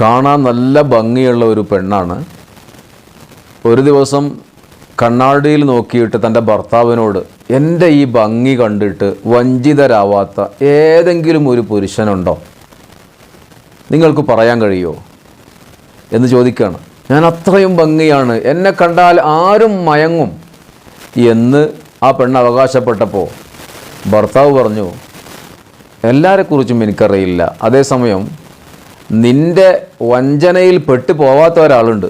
കാണാൻ നല്ല ഭംഗിയുള്ള ഒരു പെണ്ണാണ്. ഒരു ദിവസം കണ്ണാടിയിൽ നോക്കിയിട്ട് തന്റെ ഭർത്താവിനോട് എന്റെ ഈ ഭംഗി കണ്ടിട്ട് വഞ്ചിതരാവാത്ത ഏതെങ്കിലും ഒരു പുരുഷനുണ്ടോ? നിങ്ങൾക്ക് പറയാൻ കഴിയുമോ? എന്ന് ചോദിക്കുകയാണ്. ഞാൻ അത്രയും ഭംഗിയാണ്. എന്നെ കണ്ടാൽ ആരും മയങ്ങും. എന്ന് ആ പെണ്ണ് അവകാശപ്പെട്ടപ്പോൾ ഭർത്താവ് പറഞ്ഞു എല്ലാവരെക്കുറിച്ചും എനിക്കറിയില്ല. അതേസമയം നിന്റെ വഞ്ചനയിൽ പെട്ടു പോവാത്ത ഒരാളുണ്ട്.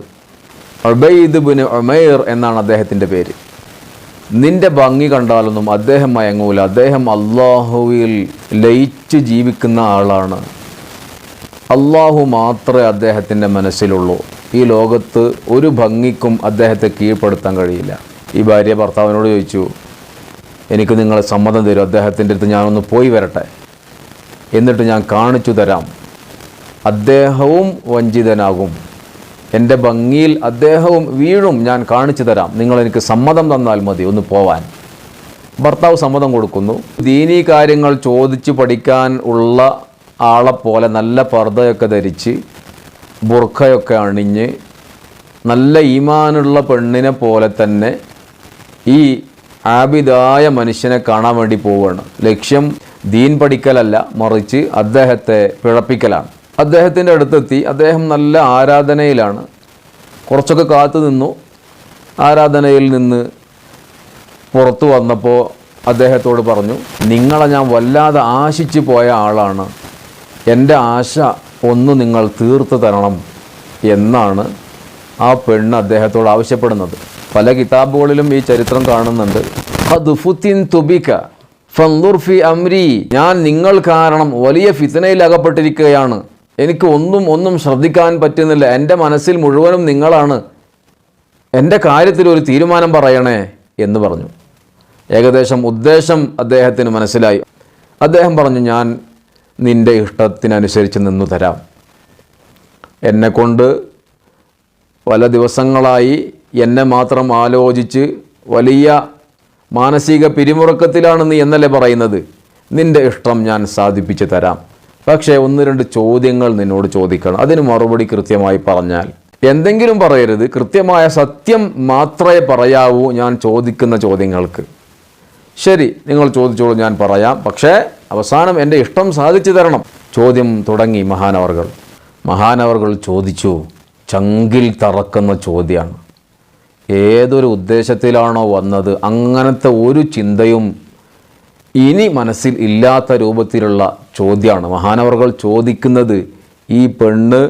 അബൈദ് ബിൻ എന്നാണ് അദ്ദേഹത്തിന്റെ പേര്. നിന്റെ ഭംഗി കണ്ടാലൊന്നും അദ്ദേഹം മയങ്ങൂല. അദ്ദേഹം അള്ളാഹുവിൽ ലയിച്ച് ജീവിക്കുന്ന ആളാണ്. അള്ളാഹു മാത്രമേ അദ്ദേഹത്തിന്റെ മനസ്സിലുള്ളൂ. ഈ ലോകത്ത് ഒരു ഭംഗിക്കും അദ്ദേഹത്തെ കീഴ്പ്പെടുത്താൻ കഴിയില്ല. ഈ ഭാര്യ ഭർത്താവിനോട് ചോദിച്ചു എനിക്ക് നിങ്ങളെ സമ്മതം തരും. അദ്ദേഹത്തിന്റെ അടുത്ത് ഞാനൊന്ന് പോയി വരട്ടെ. എന്നിട്ട് ഞാൻ കാണിച്ചു തരാം. അദ്ദേഹവും വഞ്ചിതനാകും. എന്റെ ഭംഗിയിൽ അദ്ദേഹവും വീഴും. ഞാൻ കാണിച്ചു തരാം. നിങ്ങൾ എനിക്ക് സമ്മതം തന്നാൽ മതി. ഒന്ന് പോവാൻ. ഭർത്താവ് സമ്മതം കൊടുക്കുന്നു. ദീനീ കാര്യങ്ങൾ ചോദിച്ച് പഠിക്കാൻ ഉള്ള ആളെപ്പോലെ നല്ല പർദ്ദയൊക്കെ ധരിച്ച് ബുർഖയൊക്കെ അണിഞ്ഞ് നല്ല ഈമാനുള്ള പെണ്ണിനെ പോലെ തന്നെ ഈ ആബിദായ മനുഷ്യനെ കാണാൻ വേണ്ടി പോവുകയാണ് ലക്ഷ്യം ദീൻ പഠിക്കലല്ല മറിച്ച് അദ്ദേഹത്തെ പിഴപ്പിക്കലാണ്. അദ്ദേഹത്തിന്റെ അടുത്തെത്തി. അദ്ദേഹം നല്ല ആരാധനയിലാണ്. കുറച്ചൊക്കെ കാത്തു നിന്നു. ആരാധനയിൽ നിന്ന് പുറത്തു വന്നപ്പോൾ അദ്ദേഹത്തോട് പറഞ്ഞു നിങ്ങളെ ഞാൻ വല്ലാതെ ആശിച്ചു പോയ ആളാണ്. എന്റെ ആശ ഒന്ന് നിങ്ങൾ തീർത്ത് തരണം എന്നാണ് ആ പെണ്ണ് അദ്ദേഹത്തോട് ആവശ്യപ്പെടുന്നത്. പല കിതാബുകളിലും ഈ ചരിത്രം കാണുന്നുണ്ട്. "ഖദ്ഫുത്തിൻ തുബിക ഫി അംരി. ഞാൻ നിങ്ങൾ കാരണം വലിയ ഫിത്തനയിൽ അകപ്പെട്ടിരിക്കുകയാണ്. എനിക്ക് ഒന്നും ഒന്നും ശ്രദ്ധിക്കാൻ പറ്റുന്നില്ല. എന്റെ മനസ്സിൽ മുഴുവനും നിങ്ങളാണ്. എന്റെ കാര്യത്തിൽ ഒരു തീരുമാനം പറയണേ എന്ന് പറഞ്ഞു. ഏകദേശം ഉദ്ദേശം അദ്ദേഹത്തിന് മനസ്സിലായി. അദ്ദേഹം പറഞ്ഞു ഞാൻ നിന്റെ ഇഷ്ടത്തിനനുസരിച്ച് നിന്നു തരാം. എന്നെക്കൊണ്ട് പല ദിവസങ്ങളായി എന്നെ മാത്രം ആലോചിച്ച് വലിയ മാനസിക പിരിമുറുക്കത്തിലാണ് നീ എന്നല്ലേ പറയുന്നത്? നിന്റെ ഇഷ്ടം ഞാൻ സാധിപ്പിച്ചു തരാം. പക്ഷേ ഒന്ന് രണ്ട് ചോദ്യങ്ങൾ നിന്നോട് ചോദിക്കണം. അതിന് മറുപടി കൃത്യമായി പറഞ്ഞാൽ എന്തെങ്കിലും പറയരുത്. കൃത്യമായ സത്യം മാത്രമേ പറയാവൂ ഞാൻ ചോദിക്കുന്ന ചോദ്യങ്ങൾക്ക്. ശരി നിങ്ങൾ ചോദിച്ചോളൂ ഞാൻ പറയാം. പക്ഷേ അവസാനം എന്റെ ഇഷ്ടം സാധിച്ചു തരണം. ചോദ്യം തുടങ്ങി മഹാനവർകൾ മഹാനവർകൾ ചോദിച്ചു ചങ്കിൽ തറക്കുന്ന ചോദ്യമാണ്. ഏതൊരു ഉദ്ദേശത്തിലാണോ വന്നത്? അങ്ങനത്തെ ഒരു ചിന്തയും ഇനി മനസ്സിൽ ഇല്ലാത്ത രൂപത്തിലുള്ള ചോദ്യമാണ്. മഹാനവർകൾ ചോദിക്കുന്നത് ഈ പെണ്ണ്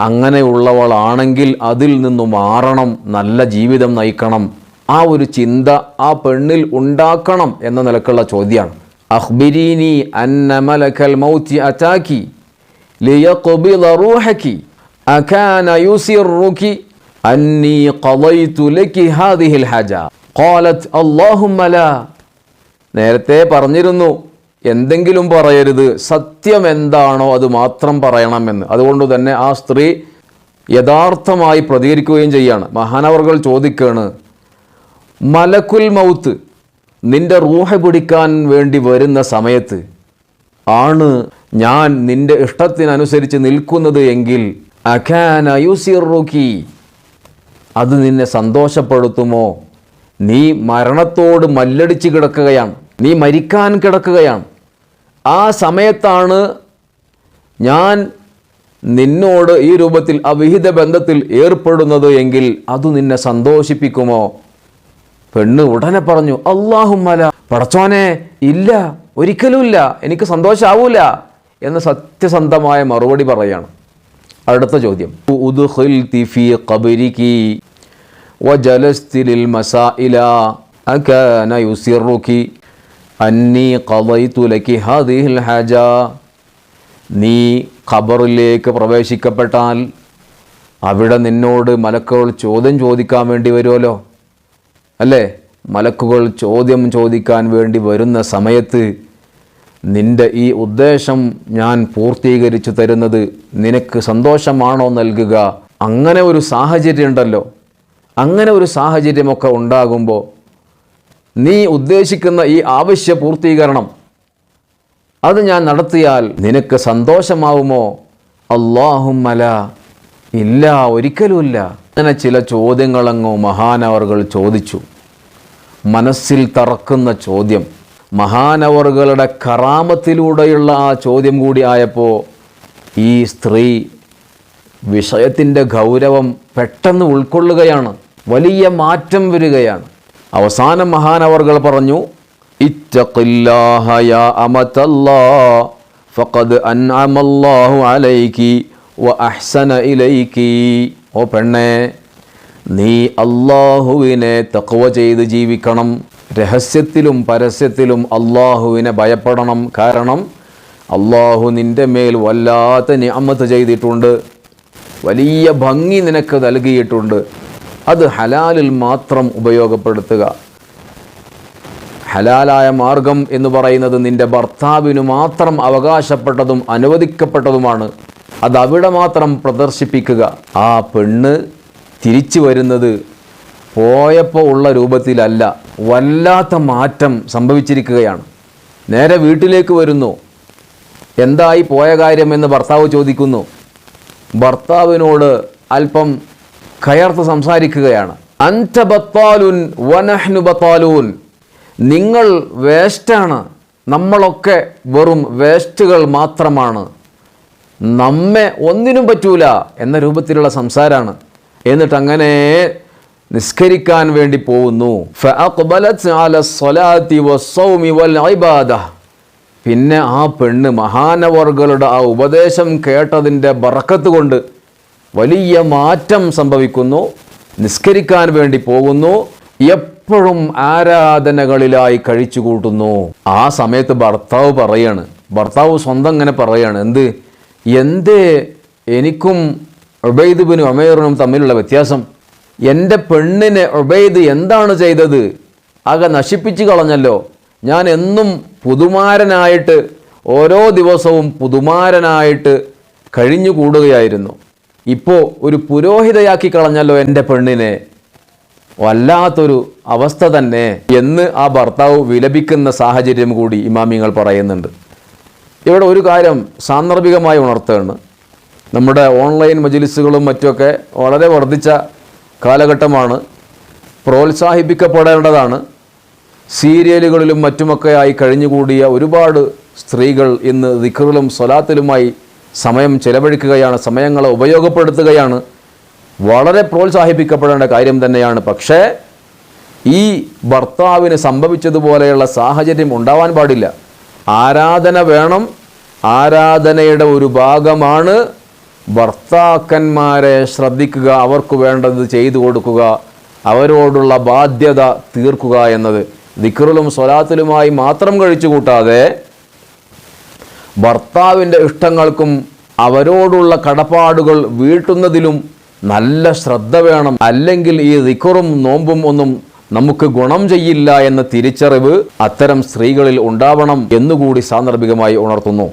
അങ്ങനെയുള്ളവളാണെങ്കിൽ അതിൽ നിന്നും മാറണം നല്ല ജീവിതം നയിക്കണം. ആ ഒരു ചിന്ത ആ പെണ്ണിൽ ഉണ്ടാക്കണം എന്ന നിലക്കുള്ള ചോദ്യമാണ്. അഹ്ബിരീനി അന്ന മലക്കൽ മൗത്തി അറ്റാക്കി ലിയഖ്ബിദ റൂഹക്കി അകാന യുസിറുകി അന്നി ഖളൈതു ലകി ഹാദിഹിൽ ഹജ. കോലത്ത് അല്ലാഹുമ്മ ലാ. നേരത്തെ പറഞ്ഞിരുന്നു എന്തെങ്കിലും പറയരുത്. സത്യം എന്താണോ അത് മാത്രം പറയണമെന്ന്. അതുകൊണ്ട് തന്നെ ആ സ്ത്രീ യഥാർത്ഥമായി പ്രതികരിക്കുകയും ചെയ്യാണ്. മഹാനവർകൾ ചോദിക്കുകയാണ് മലക്കുൽ മൗത്ത് നിന്റെ റൂഹ പിടിക്കാൻ വേണ്ടി വരുന്ന സമയത്ത് ആണ് ഞാൻ നിന്റെ ഇഷ്ടത്തിനനുസരിച്ച് നിൽക്കുന്നത് എങ്കിൽ അത് നിന്നെ സന്തോഷപ്പെടുത്തുമോ? നീ മരണത്തോട് മല്ലടിച്ച് കിടക്കുകയാണ്. നീ മരിക്കാൻ കിടക്കുകയാണ്. ആ സമയത്താണ് ഞാൻ നിന്നോട് ഈ രൂപത്തിൽ അവിഹിത ബന്ധത്തിൽ ഏർപ്പെടുന്നത് എങ്കിൽ അത് നിന്നെ സന്തോഷിപ്പിക്കുമോ? പെണ്ണ് ഉടനെ പറഞ്ഞു അള്ളാഹുമല പടച്ചോനെ ഇല്ല ഒരിക്കലുമില്ല എനിക്ക് സന്തോഷാവൂല എന്ന സത്യസന്ധമായ മറുപടി പറയാണ്. അടുത്ത ചോദ്യം. അന്നി കവൈത്തുലക്കി ഹദിഹിൽ ഹജ. നീ ഖബറിലേക്ക് പ്രവേശിക്കപ്പെട്ടാൽ അവിടെ നിന്നോട് മലക്കുകൾ ചോദ്യം ചോദിക്കാൻ വേണ്ടി വരുമല്ലോ. അല്ലേ? മലക്കുകൾ ചോദ്യം ചോദിക്കാൻ വേണ്ടി വരുന്ന സമയത്ത് നിന്റെ ഈ ഉദ്ദേശം ഞാൻ പൂർത്തീകരിച്ചു തരുന്നത് നിനക്ക് സന്തോഷമാണോ നൽകുക? അങ്ങനെ ഒരു സാഹചര്യം ഉണ്ടല്ലോ അങ്ങനെ ഒരു സാഹചര്യമൊക്കെ ഉണ്ടാകുമ്പോൾ നീ ഉദ്ദേശിക്കുന്ന ഈ ആവശ്യ പൂർത്തീകരണം അത് ഞാൻ നടത്തിയാൽ നിനക്ക് സന്തോഷമാവുമോ? അള്ളാഹുമല ഇല്ല ഒരിക്കലുമില്ല. അങ്ങനെ ചില ചോദ്യങ്ങളങ്ങോ മഹാനവറുകൾ ചോദിച്ചു. മനസ്സിൽ തറക്കുന്ന ചോദ്യം. മഹാനവറുകളുടെ കറാമത്തിലൂടെയുള്ള ആ ചോദ്യം കൂടി ആയപ്പോൾ ഈ സ്ത്രീ വിഷയത്തിന്റെ ഗൗരവം പെട്ടെന്ന് ഉൾക്കൊള്ളുകയാണ്. വലിയ മാറ്റം വരികയാണ്. അവസാനം മഹാനവർകൾ പറഞ്ഞു യാ അമതല്ലാ ഫഖദ് അൻഅമല്ലാഹു അലൈകി വ അഹ്സന ഓ പെണ്ണേ നീ അള്ളാഹുവിനെ തക്കവ ചെയ്ത് ജീവിക്കണം. രഹസ്യത്തിലും പരസ്യത്തിലും അള്ളാഹുവിനെ ഭയപ്പെടണം. കാരണം അള്ളാഹു നിന്റെ മേൽ വല്ലാത്ത നിഅമത്ത് ചെയ്തിട്ടുണ്ട്. വലിയ ഭംഗി നിനക്ക് നൽകിയിട്ടുണ്ട്. അത് ഹലാലിൽ മാത്രം ഉപയോഗപ്പെടുത്തുക. ഹലാലായ മാർഗം എന്ന് പറയുന്നത് നിന്റെ ഭർത്താവിനു മാത്രം അവകാശപ്പെട്ടതും അനുവദിക്കപ്പെട്ടതുമാണ്. അത് അവിടെ മാത്രം പ്രദർശിപ്പിക്കുക. ആ പെണ്ണ് തിരിച്ചു വരുന്നത് പോയപ്പോൾ ഉള്ള രൂപത്തിലല്ല വല്ലാത്ത മാറ്റം സംഭവിച്ചിരിക്കുകയാണ്. നേരെ വീട്ടിലേക്ക് വരുന്നു. എന്തായി പോയ കാര്യമെന്ന് ഭർത്താവ് ചോദിക്കുന്നു. ഭർത്താവിനോട് അല്പം കയർത്ത് സംസാരിക്കുകയാണ്. അൻത ബത്താലുൻ വനഹ്നു ബത്താലൂൻ. നിങ്ങൾ വേസ്റ്റാണ്. നമ്മളൊക്കെ വെറും വേസ്റ്റുകൾ മാത്രമാണ്. നമ്മെ ഒന്നിനും പറ്റൂല എന്ന രൂപത്തിലുള്ള സംസാരമാണ് എന്നിട്ട് അങ്ങനെ നിസ്കരിക്കാൻ വേണ്ടി പോകുന്നു. പിന്നെ ആ പെണ്ണ് മഹാനവർഗളുടെ ആ ഉപദേശം കേട്ടതിന്റെ ബറക്കത്ത് കൊണ്ട് വലിയ മാറ്റം സംഭവിക്കുന്നു നിസ്കരിക്കാൻ വേണ്ടി പോകുന്നു എപ്പോഴും ആരാധനകളിലായി കഴിച്ചു കൂട്ടുന്നു ആ സമയത്ത് ഭർത്താവ് പറയാണ് ഭർത്താവ് സ്വന്തം ഇങ്ങനെ പറയാണ് എന്ത്? എന്തേ എനിക്കും ഉബൈദ് അമേറിനും തമ്മിലുള്ള വ്യത്യാസം? എന്റെ പെണ്ണിനെ ഉബൈദ് എന്താണ് ചെയ്തത്? ആകെ നശിപ്പിച്ചു കളഞ്ഞല്ലോ. ഞാൻ എന്നും പുതുമാരനായിട്ട് ഓരോ ദിവസവും പുതുമാരനായിട്ട് കഴിഞ്ഞു കൂടുകയായിരുന്നു ഇപ്പോൾ ഒരു പുരോഹിതയാക്കി കളഞ്ഞല്ലോ എന്റെ പെണ്ണിനെ. വല്ലാത്തൊരു അവസ്ഥ തന്നെ എന്ന് ആ ഭർത്താവ് വിലപിക്കുന്ന സാഹചര്യം കൂടി ഇമാമിങ്ങൾ പറയുന്നുണ്ട്. ഇവിടെ ഒരു കാര്യം സാന്ദർഭികമായി ഉണർത്തുകയാണ്. നമ്മുടെ ഓൺലൈൻ മജിലിസുകളും മറ്റുമൊക്കെ വളരെ വർദ്ധിച്ച കാലഘട്ടമാണ്. പ്രോത്സാഹിപ്പിക്കപ്പെടേണ്ടതാണ്. സീരിയലുകളിലും മറ്റുമൊക്കെ ആയി കഴിഞ്ഞുകൂടിയ ഒരുപാട് സ്ത്രീകൾ ഇന്ന് ദിക്കറിലും സ്വലാത്തിലുമായി സമയം ചെലവഴിക്കുകയാണ് സമയങ്ങളെ ഉപയോഗപ്പെടുത്തുകയാണ് വളരെ പ്രോത്സാഹിപ്പിക്കപ്പെടേണ്ട കാര്യം തന്നെയാണ്. പക്ഷേ ഈ ഭർത്താവിന് സംഭവിച്ചതുപോലെയുള്ള സാഹചര്യം ഉണ്ടാവാൻ പാടില്ല. ആരാധന വേണം. ആരാധനയുടെ ഒരു ഭാഗമാണ് ഭർത്താക്കന്മാരെ ശ്രദ്ധിക്കുക അവർക്ക് വേണ്ടത് ചെയ്തു കൊടുക്കുക അവരോടുള്ള ബാധ്യത തീർക്കുക എന്നത്. ദിക്കറിലും സ്വലാത്തിലുമായി മാത്രം കഴിച്ചു കൂട്ടാതെ ഭർത്താവിന്റെ ഇഷ്ടങ്ങൾക്കും അവരോടുള്ള കടപ്പാടുകൾ വീട്ടുന്നതിലും നല്ല ശ്രദ്ധ വേണം. അല്ലെങ്കിൽ ഈ റിക്കറും നോമ്പും ഒന്നും നമുക്ക് ഗുണം ചെയ്യില്ല എന്ന തിരിച്ചറിവ് അത്തരം സ്ത്രീകളിൽ ഉണ്ടാവണം എന്നുകൂടി സാന്ദർഭികമായി ഉണർത്തുന്നു.